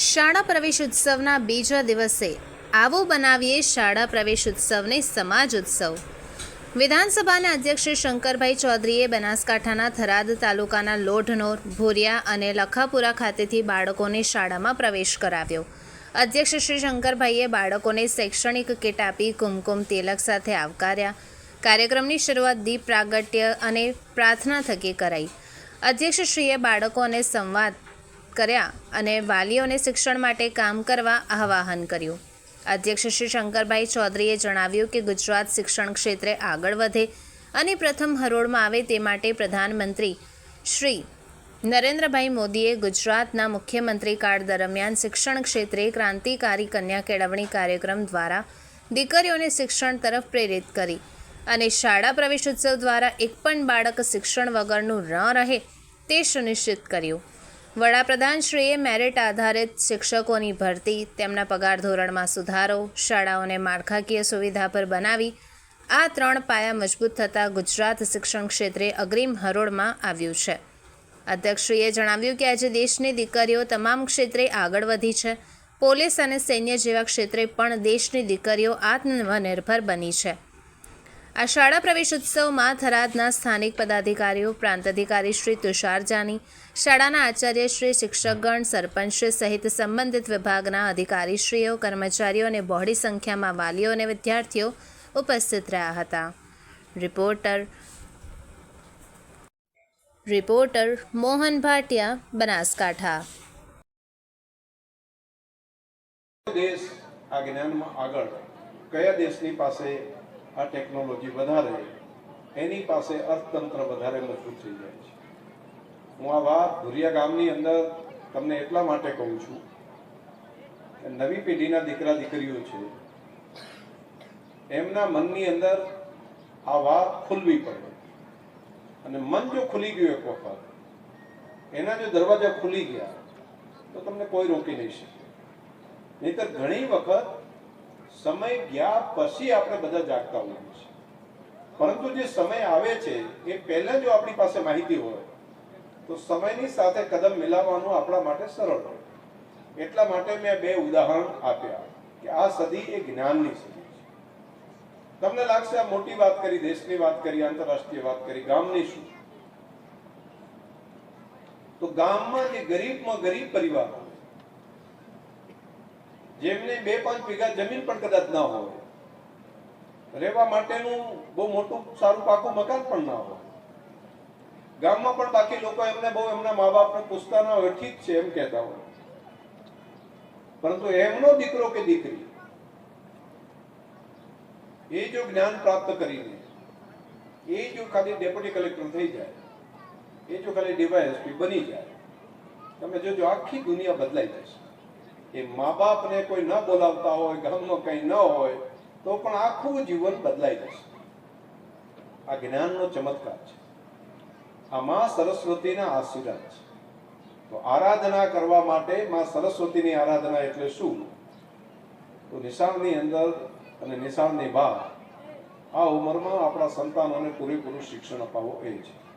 શાળા પ્રવેશ ઉત્સવના બીજા દિવસે આવો બનાવીએ શાળા પ્રવેશ ઉત્સવને સમાજ ઉત્સવ. વિધાનસભાના અધ્યક્ષ શંકરભાઈ ચૌધરીએ બનાસકાંઠાના થરાદ તાલુકાના લોઢનોર, ભોરિયા અને લખાપુરા ખાતેથી બાળકોને શાળામાં પ્રવેશ કરાવ્યો. અધ્યક્ષ શ્રી શંકરભાઈએ બાળકોને શૈક્ષણિક કીટ આપી કુમકુમ તિલક સાથે આવકાર્યા. કાર્યક્રમની શરૂઆત દીપ પ્રાગટ્ય અને પ્રાર્થના થકી કરાઈ. અધ્યક્ષશ્રીએ બાળકોને સંવાદ કર્યા અને વાલીઓને શિક્ષણ માટે કામ કરવા આહ્વાન કર્યું. અધ્યક્ષ શ્રી શંકરભાઈ ચૌધરીએ જણાવ્યું કે ગુજરાત શિક્ષણ ક્ષેત્રે આગળ વધે અને પ્રથમ હરોળમાં આવે તે માટે પ્રધાનમંત્રી શ્રી નરેન્દ્રભાઈ મોદીએ ગુજરાતના મુખ્યમંત્રી કાળ દરમિયાન શિક્ષણ ક્ષેત્રે ક્રાંતિકારી કન્યા કેળવણી કાર્યક્રમ દ્વારા દીકરીઓને શિક્ષણ તરફ પ્રેરિત કરી અને શાળા પ્રવેશ ઉત્સવ દ્વારા એક પણ બાળક શિક્ષણ વગરનું ન રહે તે સુનિશ્ચિત કર્યું. વડાપ્રધાનશ્રીએ મેરિટ આધારિત શિક્ષકોની ભરતી, તેમના પગાર ધોરણમાં સુધારો, શાળાઓને માળખાકીય સુવિધા પર બનાવી, આ ત્રણ પાયા મજબૂત થતાં ગુજરાત શિક્ષણ ક્ષેત્રે અગ્રીમ હરોળમાં આવ્યું છે. અધ્યક્ષશ્રીએ જણાવ્યું કે આજે દેશની દીકરીઓ તમામ ક્ષેત્રે આગળ વધી છે. પોલીસ અને સૈન્ય જેવા ક્ષેત્રે પણ દેશની દીકરીઓ આત્મનિર્ભર બની છે. આ શાળા પ્રવેશ ઉત્સવમાં થરાદના સ્થાનિક પદાધિકારીઓ પ્રાંત અધિકારી શ્રી તુષાર જાની, શાળાના આચાર્ય શ્રી શિક્ષકગણ, સરપંચ સહિત સંબંધિત વિભાગના અધિકારીશ્રીઓ, કર્મચારીઓ અને બહોળી સંખ્યામાં વાલીઓ અને વિદ્યાર્થીઓ ઉપસ્થિત રહ્યા હતા. Reporter reporter Mohan Bhatia, Banaskantha. દેશ આ જ્ઞાનમાં આગળ કયા દેશની પાસે આ ટેકનોલોજી વધારે એની પાસે અર્થતંત્ર વધારે મજબૂત થઈ જાય છે. હું આ વાત ભુરિયા ગામની અંદર તમને એટલા માટે કહું છું કે નવી પેઢીના દીકરા દીકરીઓ છે, એમના મનની અંદર આ વાત ખુલવી પડે. અને મન જો ખુલી ગયું એક વખત, એના જો દરવાજા ખુલી ગયા, તો તમને કોઈ રોકી નહીં શકે. નહીતર ઘણી વખત સમય ગયા પછી આપણે બધા જાગતા હોઈએ છીએ. પરંતુ જે સમય આવે છે, એ પહેલા જો આપણી પાસે માહિતી હોય, તો સમયની સાથે કદમ મિલાવવાનું આપણા માટે સરળ હોય. એટલા માટે મેં બે ઉદાહરણ આપ્યા કે આ સદી એ જ્ઞાનની સદી છે. તમને લાગશે આ મોટી વાત કરી, દેશની વાત કરી, આંતરરાષ્ટ્રીય વાત કરી, ગામની શું? તો ગામમાં જે ગરીબમાં ગરીબ પરિવાર જેમને બે પાંચ વીઘા જમીન પણ કદાચ ના હોય. રહેવા માટેનું બહુ મોટું સારું પાકું મકાન પણ ના હોય. ગામમાં પણ બાકી લોકો એમને બહુ એમના મા બાપને પૂછતા ના હોય ઠીક છે એમ કહેતા હોય. પરંતુ એમનો દીકરો કે દીકરી, એ જો જ્ઞાન પ્રાપ્ત કરીને, એ જો ખાલી ડેપ્યુટી કલેક્ટર થઈ જાય, એ જો ખાલી ડીવાયએસપી બની જાય, તમે જોજો આખી દુનિયા બદલાઈ જશે. એ મા બાપને કોઈ ન બોલાવતા હોય ગામમાં કંઈ ન હોય, તો પણ આખું જીવન બદલાઈ જશે. આ જ્ઞાનનો ચમત્કાર છે. આ મા સરસ્વતીના આશીર્વાદ છે. તો આરાધના કરવા માટે માં સરસ્વતીની આરાધના એટલે શું? તો નિશાળની અંદર અને નિશાળની બહાર આ ઉંમરમાં આપણા સંતાનોને પૂરેપૂરું શિક્ષણ અપાવવું એ છે.